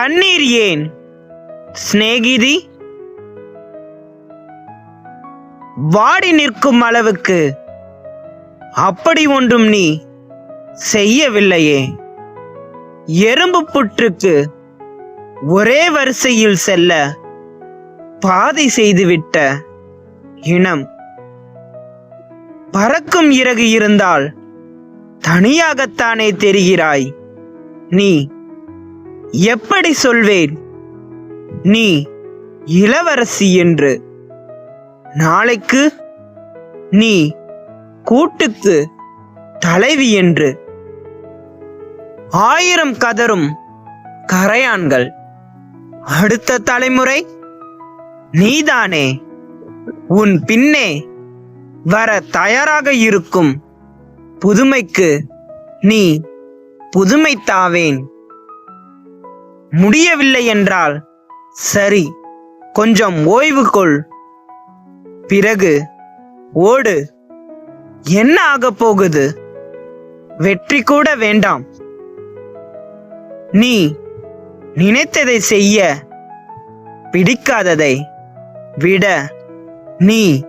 கண்ணீர் ஏன்? சிநேகிதி வாடி நிற்கும் அளவுக்கு அப்படி ஒன்றும் நீ செய்யவில்லையே. எறும்பு புற்றுக்கு ஒரே வரிசையில் செல்ல பாதை செய்துவிட்ட இனம் பறக்கும் இறகு இருந்தால் தனியாகத்தானே தெரிகிறாய் நீ. எப்படி சொல்வேன்? நீ இளவரசி என்று. நாளைக்கு நீ கூட்டுக்கு தலைவி என்று. ஆயிரம் கதரும் கரையான்கள். அடுத்த தலைமுறை நீதானே. உன் பின்னே வர தயாராக இருக்கும் புதுமைக்கு நீ புதுமை தாவேன் முடியவில்லை என்றால் சரி கொஞ்சம் ஓய்வு கொள். பிறகு ஓடு. என்ன ஆகப் போகுது? வெற்றி கூட வேண்டாம். நீ நினைத்ததை செய்ய பிடிக்காததை விட நீ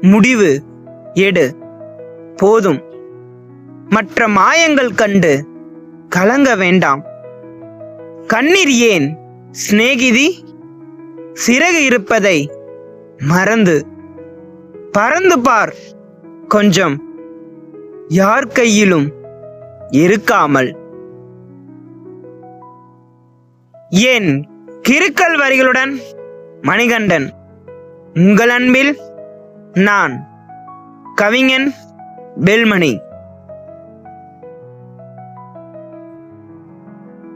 முடிவு எடு. போதும். மற்ற மாயங்கள் கண்டு கலங்க வேண்டாம். கண்ணீர் ஏன்? சிநேகிதி சிறகு இருப்பதை மறந்து. பறந்து பார் கொஞ்சம். யார் கையிலும் இருக்காமல். ஏன் கிறுக்கல் வரிகளுடன்? மணிகண்டன் உங்கள் அன்பில் நான் கவிஞன் பெல்மணி